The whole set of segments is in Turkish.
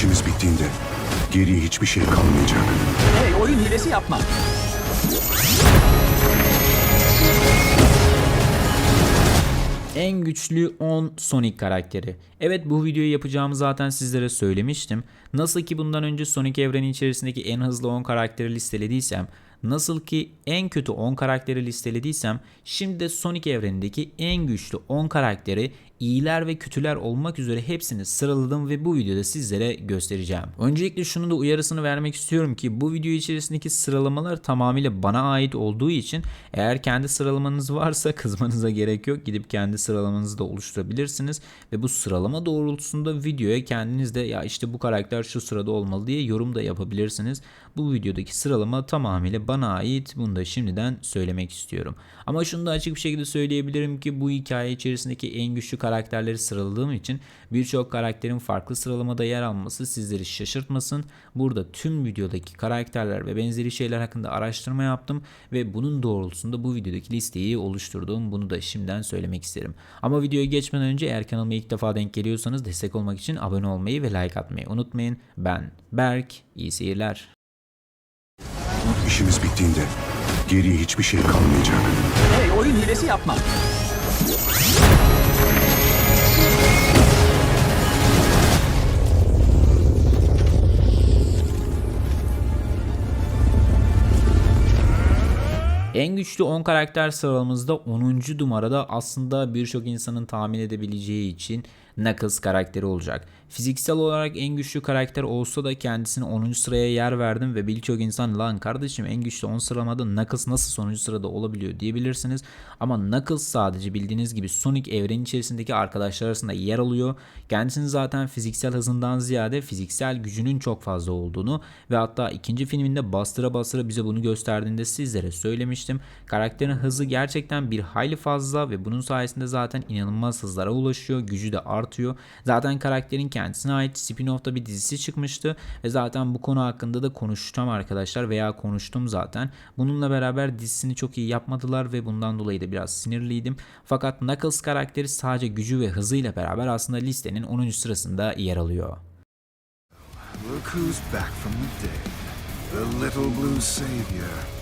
İşimiz bittiğinde geriye hiçbir şey kalmayacak. Hey oyun hilesi yapma. En güçlü 10 Sonic karakteri. Evet bu videoyu yapacağımı zaten sizlere söylemiştim. Nasıl ki bundan önce Sonic evreni içerisindeki en hızlı 10 karakteri listelediysem, nasıl ki en kötü 10 karakteri listelediysem, şimdi de Sonic evrenindeki en güçlü 10 karakteri iyiler ve kötüler olmak üzere hepsini sıraladım ve bu videoda sizlere göstereceğim. Öncelikle şunu da uyarısını vermek istiyorum ki bu video içerisindeki sıralamalar tamamıyla bana ait olduğu için eğer kendi sıralamanız varsa kızmanıza gerek yok. Gidip kendi sıralamanızı da oluşturabilirsiniz ve bu sıralama doğrultusunda videoya kendiniz de ya işte bu karakter şu sırada olmalı diye yorum da yapabilirsiniz. Bu videodaki sıralama tamamıyla bana ait. Bunu da şimdiden söylemek istiyorum. Ama şunu da açık bir şekilde söyleyebilirim ki bu hikaye içerisindeki en güçlü karakterleri sıraladığım için birçok karakterin farklı sıralamada yer alması sizleri şaşırtmasın. Burada tüm videodaki karakterler ve benzeri şeyler hakkında araştırma yaptım ve bunun doğrultusunda bu videodaki listeyi oluşturdum. Bunu da şimdiden söylemek isterim. Ama videoya geçmeden önce eğer kanalıma ilk defa denk geliyorsanız destek olmak için abone olmayı ve like atmayı unutmayın. Ben Berk, iyi seyirler. İşimiz bittiğinde geriye hiçbir şey kalmayacak. Hey oyun hilesi yapma. En güçlü 10 karakter sıralamamızda 10. numarada aslında birçok insanın tahmin edebileceği için Knuckles karakteri olacak. Fiziksel olarak en güçlü karakter olsa da kendisini 10. sıraya yer verdim ve birçok insan lan kardeşim en güçlü 10 sıralamada Knuckles nasıl sonuncu sırada olabiliyor diyebilirsiniz. Ama Knuckles sadece bildiğiniz gibi Sonic evreni içerisindeki arkadaşlar arasında yer alıyor. Kendisinin zaten fiziksel hızından ziyade fiziksel gücünün çok fazla olduğunu ve hatta ikinci filminde bastıra bastıra bize bunu gösterdiğinde sizlere söylemiştim. Karakterin hızı gerçekten bir hayli fazla ve bunun sayesinde zaten inanılmaz hızlara ulaşıyor. Gücü de artıyor. Zaten karakterin kendisine ait spin-off'ta bir dizisi çıkmıştı ve zaten bu konu hakkında da konuşacağım arkadaşlar veya konuştum zaten. Bununla beraber dizisini çok iyi yapmadılar ve bundan dolayı da biraz sinirliydim. Fakat Knuckles karakteri sadece gücü ve hızıyla beraber aslında listenin 10. sırasında yer alıyor. Look who's back from the dead. The little blue savior.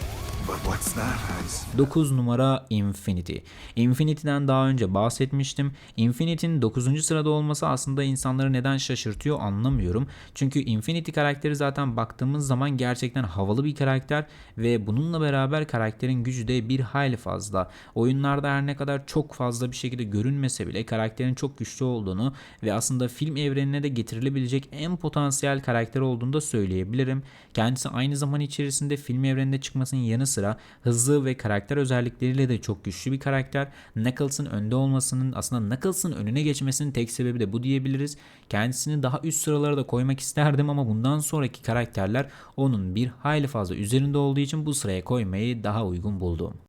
9 numara Infinity. Infinity'den daha önce bahsetmiştim. Infinity'nin 9. sırada olması aslında insanları neden şaşırtıyor anlamıyorum. Çünkü Infinity karakteri zaten baktığımız zaman gerçekten havalı bir karakter ve bununla beraber karakterin gücü de bir hayli fazla. Oyunlarda her ne kadar çok fazla bir şekilde görünmese bile karakterin çok güçlü olduğunu ve aslında film evrenine de getirilebilecek en potansiyel karakter olduğunu da söyleyebilirim. Kendisi aynı zaman içerisinde film evreninde çıkmasının yanı sıra hızlı ve karakter özellikleriyle de çok güçlü bir karakter. Knuckles'ın önde olmasının aslında Knuckles'ın önüne geçmesinin tek sebebi de bu diyebiliriz. Kendisini daha üst sıralara da koymak isterdim ama bundan sonraki karakterler onun bir hayli fazla üzerinde olduğu için bu sıraya koymayı daha uygun buldum.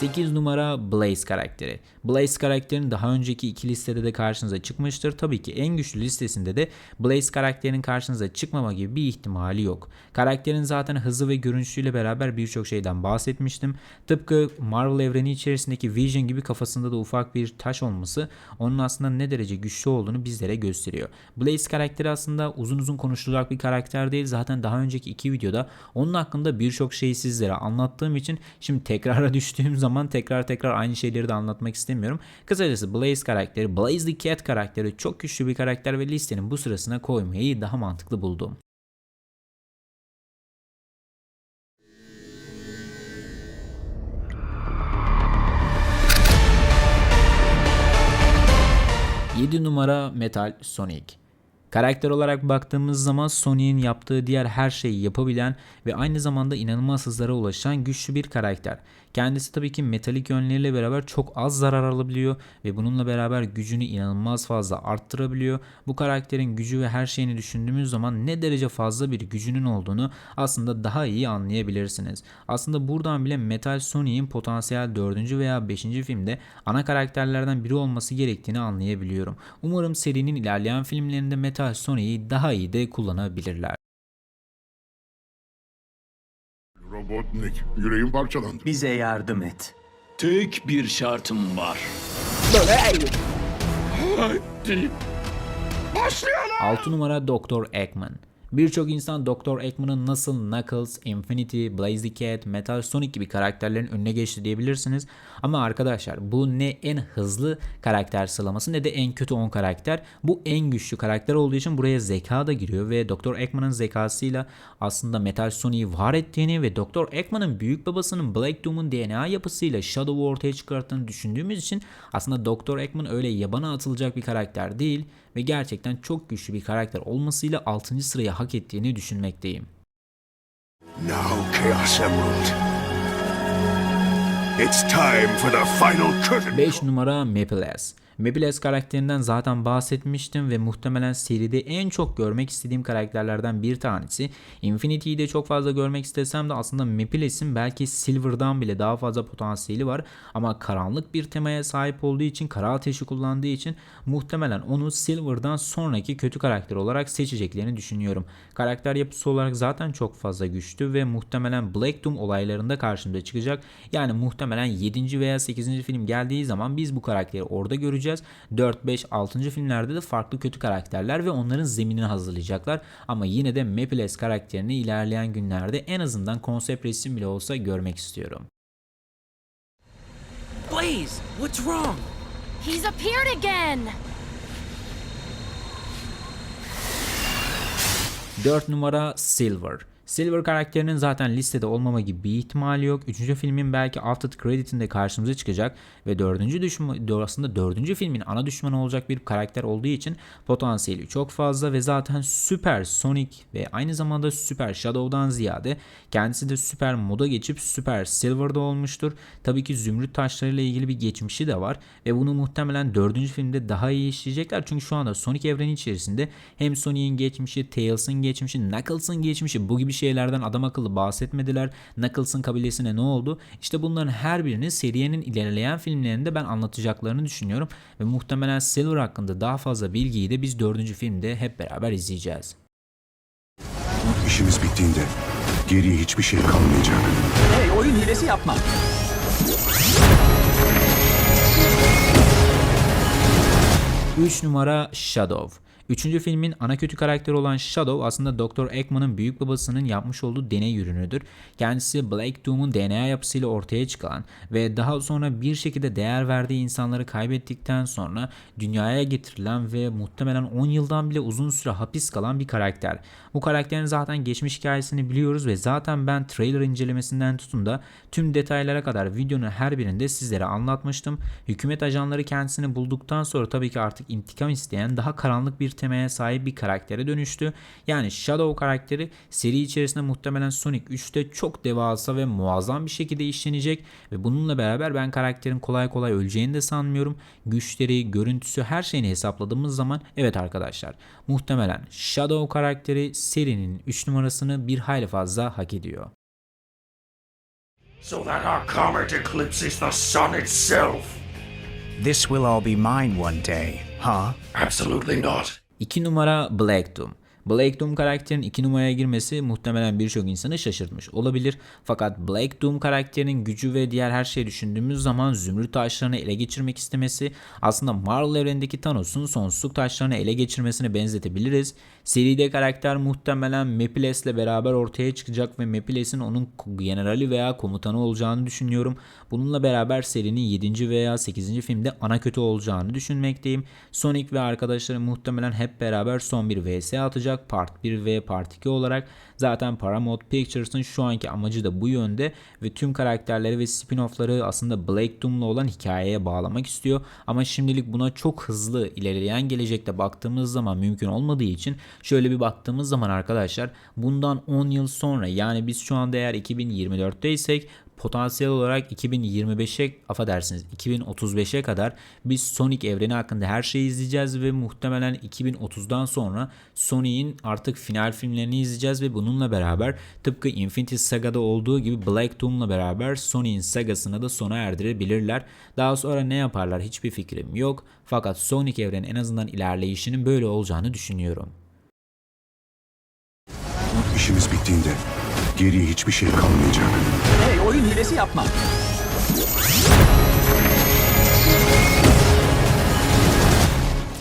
Sekiz numara Blaze karakteri. Blaze karakterinin daha önceki iki listede de karşınıza çıkmıştır. Tabii ki en güçlü listesinde de Blaze karakterinin karşınıza çıkmama gibi bir ihtimali yok. Karakterin zaten hızı ve görünüşüyle beraber birçok şeyden bahsetmiştim. Tıpkı Marvel evreni içerisindeki Vision gibi kafasında da ufak bir taş olması onun aslında ne derece güçlü olduğunu bizlere gösteriyor. Blaze karakteri aslında uzun uzun konuşulacak bir karakter değil. Zaten daha önceki iki videoda onun hakkında birçok şeyi sizlere anlattığım için şimdi tekrara düştüğüm zaman tekrar tekrar aynı şeyleri de anlatmak istemiyorum. Kısacası Blaze karakteri, Blaze the Cat karakteri çok güçlü bir karakter ve listenin bu sırasına koymayı daha mantıklı buldum. Yedi numara Metal Sonic. Karakter olarak baktığımız zaman Sonic'in yaptığı diğer her şeyi yapabilen ve aynı zamanda inanılmaz hızlara ulaşan güçlü bir karakter. Kendisi tabii ki metalik yönleriyle beraber çok az zarar alabiliyor ve bununla beraber gücünü inanılmaz fazla arttırabiliyor. Bu karakterin gücü ve her şeyini düşündüğümüz zaman ne derece fazla bir gücünün olduğunu aslında daha iyi anlayabilirsiniz. Aslında buradan bile Metal Sonic'in potansiyel 4. veya 5. filmde ana karakterlerden biri olması gerektiğini anlayabiliyorum. Umarım serinin ilerleyen filmlerinde Metal Sonic'i daha iyi de kullanabilirler. Robotnik, yüreğim parçalandı. Bize yardım et. Tek bir şartım var. 6 numara Doktor Eggman. Birçok insan Doktor Eggman'ın nasıl Knuckles, Infinity, Blaziken, Metal Sonic gibi karakterlerin önüne geçti diyebilirsiniz. Ama arkadaşlar bu ne en hızlı karakter sıralaması ne de en kötü 10 karakter. Bu en güçlü karakter olduğu için buraya zeka da giriyor ve Doktor Eggman'ın zekasıyla aslında Metal Sonic'i var ettiğini ve Doktor Eggman'ın büyük babasının Black Doom'un DNA yapısıyla Shadow'u ortaya çıkarttığını düşündüğümüz için aslında Doktor Eggman öyle yabana atılacak bir karakter değil ve gerçekten çok güçlü bir karakter olmasıyla 6. sırayı hak ettiğini düşünmekteyim. Now, Chaos Emerald. It's time for the final curtain. 5 numara Maples. Maples karakterinden zaten bahsetmiştim ve muhtemelen seride en çok görmek istediğim karakterlerden bir tanesi. Infinity'yi de çok fazla görmek istesem de aslında Maples'in belki Silver'dan bile daha fazla potansiyeli var. Ama karanlık bir temaya sahip olduğu için, kara ateşi kullandığı için muhtemelen onu Silver'dan sonraki kötü karakter olarak seçeceklerini düşünüyorum. Karakter yapısı olarak zaten çok fazla güçlü ve muhtemelen Black Doom olaylarında karşımıza çıkacak. Yani muhtemelen 7. veya 8. film geldiği zaman biz bu karakteri orada göreceğiz. 4, 5, 6. filmlerde de farklı kötü karakterler ve onların zeminini hazırlayacaklar. Ama yine de Maples karakterini ilerleyen günlerde en azından konsept resim bile olsa görmek istiyorum. Blaze, what's wrong? He's appeared again! 4 numara Silver. Silver karakterinin zaten listede olmama gibi bir ihtimali yok. Üçüncü filmin belki after credit'inde karşımıza çıkacak ve dördüncü düşman, aslında dördüncü filmin ana düşmanı olacak bir karakter olduğu için potansiyeli çok fazla ve zaten Süper Sonic ve aynı zamanda Süper Shadow'dan ziyade kendisi de Süper moda geçip Süper Silver'da olmuştur. Tabii ki zümrüt taşlarıyla ilgili bir geçmişi de var ve bunu muhtemelen dördüncü filmde daha iyi işleyecekler. Çünkü şu anda Sonic evreni içerisinde hem Sonic'in geçmişi, Tails'ın geçmişi, Knuckles'ın geçmişi bu gibi şeylerden adam akıllı bahsetmediler. Knuckles'ın kabilesine ne oldu? İşte bunların her birini seriyenin ilerleyen filmlerinde ben anlatacaklarını düşünüyorum ve muhtemelen Silver hakkında daha fazla bilgiyi de biz dördüncü filmde hep beraber izleyeceğiz. İşimiz bittiğinde geriye hiçbir şey kalmayacak. Hey oyun hilesi yapma. Üç numara Shadow. Üçüncü filmin ana kötü karakteri olan Shadow aslında Dr. Eggman'ın büyük babasının yapmış olduğu deney ürünüdür. Kendisi Black Doom'un DNA yapısıyla ortaya çıkan ve daha sonra bir şekilde değer verdiği insanları kaybettikten sonra dünyaya getirilen ve muhtemelen 10 yıldan bile uzun süre hapis kalan bir karakter. Bu karakterin zaten geçmiş hikayesini biliyoruz ve zaten ben trailer incelemesinden tutun da tüm detaylara kadar videonun her birinde sizlere anlatmıştım. Hükümet ajanları kendisini bulduktan sonra tabii ki artık intikam isteyen daha karanlık bir temaya sahip bir karaktere dönüştü. Yani Shadow karakteri seri içerisinde muhtemelen Sonic 3'te çok devasa ve muazzam bir şekilde işlenecek ve bununla beraber ben karakterin kolay kolay öleceğini de sanmıyorum. Güçleri, görüntüsü her şeyini hesapladığımız zaman evet arkadaşlar muhtemelen Shadow karakteri serinin 3 numarasını bir hayli fazla hak ediyor. So that our comet eclipses the sun itself? This will all be mine one day, huh? Absolutely not. 2 numara Black Doom. Black Doom karakterinin 2 numaraya girmesi muhtemelen birçok insanı şaşırtmış olabilir. Fakat Black Doom karakterinin gücü ve diğer her şeyi düşündüğümüz zaman zümrüt taşlarını ele geçirmek istemesi aslında Marvel evrenindeki Thanos'un sonsuzluk taşlarını ele geçirmesine benzetebiliriz. Seride karakter muhtemelen Mephiles ile beraber ortaya çıkacak ve Mephiles'in onun generali veya komutanı olacağını düşünüyorum. Bununla beraber serinin 7. veya 8. filmde ana kötü olacağını düşünmekteyim. Sonic ve arkadaşları muhtemelen hep beraber son bir vs atacak Part 1 ve Part 2 olarak. Zaten Paramount Pictures'ın şu anki amacı da bu yönde ve tüm karakterleri ve spin-off'ları aslında Black Doom'la olan hikayeye bağlamak istiyor. Ama şimdilik buna çok hızlı ilerleyen gelecekte baktığımız zaman mümkün olmadığı için şöyle bir baktığımız zaman arkadaşlar bundan 10 yıl sonra yani biz şu anda eğer 2024'teysek potansiyel olarak 2025'e affedersiniz 2035'e kadar biz Sonic evreni hakkında her şeyi izleyeceğiz ve muhtemelen 2030'dan sonra Sonic'in artık final filmlerini izleyeceğiz ve bununla beraber tıpkı Infinity Saga'da olduğu gibi Black Doom'la beraber Sonic'in sagasını da sona erdirebilirler. Daha sonra ne yaparlar hiçbir fikrim yok. Fakat Sonic evreni en azından ilerleyişinin böyle olacağını düşünüyorum. İşimiz bittiğinde Geriye hiçbir şey kalmayacak. Hey oyun hilesi yapma.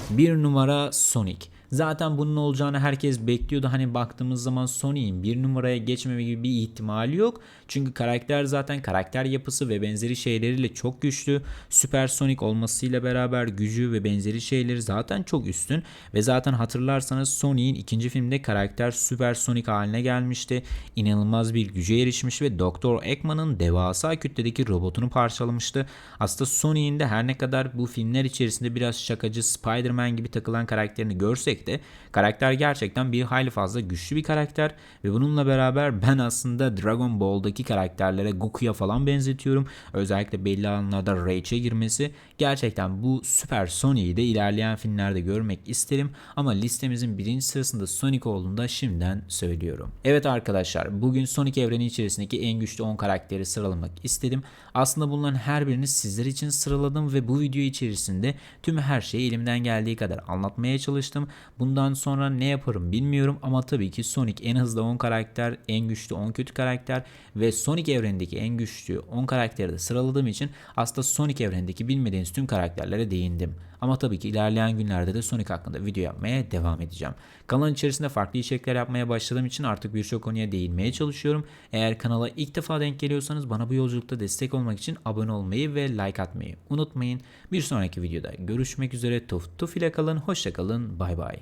Bir numara Sonic. Zaten bunun olacağını herkes bekliyordu. Hani baktığımız zaman Sonic'in bir numaraya geçmeme gibi bir ihtimali yok. Çünkü karakter zaten karakter yapısı ve benzeri şeyleriyle çok güçlü. Süper Sonic olmasıyla beraber gücü ve benzeri şeyleri zaten çok üstün. Ve zaten hatırlarsanız Sonic'in ikinci filmde karakter Süper Sonic haline gelmişti. İnanılmaz bir güce erişmiş ve Doktor Eggman'ın devasa kütledeki robotunu parçalamıştı. Aslında Sonic'in de her ne kadar bu filmler içerisinde biraz şakacı Spider-Man gibi takılan karakterini görsek de karakter gerçekten bir hayli fazla güçlü bir karakter ve bununla beraber ben aslında Dragon Ball'daki karakterlere Goku'ya falan benzetiyorum. Özellikle belli alanlarda Rage'e girmesi gerçekten bu Süper Sonic'i de ilerleyen filmlerde görmek isterim ama listemizin birinci sırasında Sonic olduğunu da şimdiden söylüyorum. Evet arkadaşlar bugün Sonic evreni içerisindeki en güçlü 10 karakteri sıralamak istedim. Aslında bunların her birini sizler için sıraladım ve bu video içerisinde tüm her şeyi elimden geldiği kadar anlatmaya çalıştım. Bundan sonra ne yaparım bilmiyorum ama tabii ki Sonic en hızlı 10 karakter, en güçlü 10 kötü karakter ve Sonic evrenindeki en güçlü 10 karakteri de sıraladığım için aslında Sonic evrenindeki bilmediğiniz tüm karakterlere değindim. Ama tabii ki ilerleyen günlerde de Sonic hakkında video yapmaya devam edeceğim. Kanalın içerisinde farklı içerikler yapmaya başladığım için artık birçok konuya değinmeye çalışıyorum. Eğer kanala ilk defa denk geliyorsanız bana bu yolculukta destek olmak için abone olmayı ve like atmayı unutmayın. Bir sonraki videoda görüşmek üzere. Tuf tuf ile kalın. Hoşça kalın. Bay bay.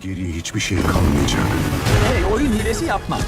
Geriye hiçbir şey kalmayacak. Hey oyun hilesi yapma.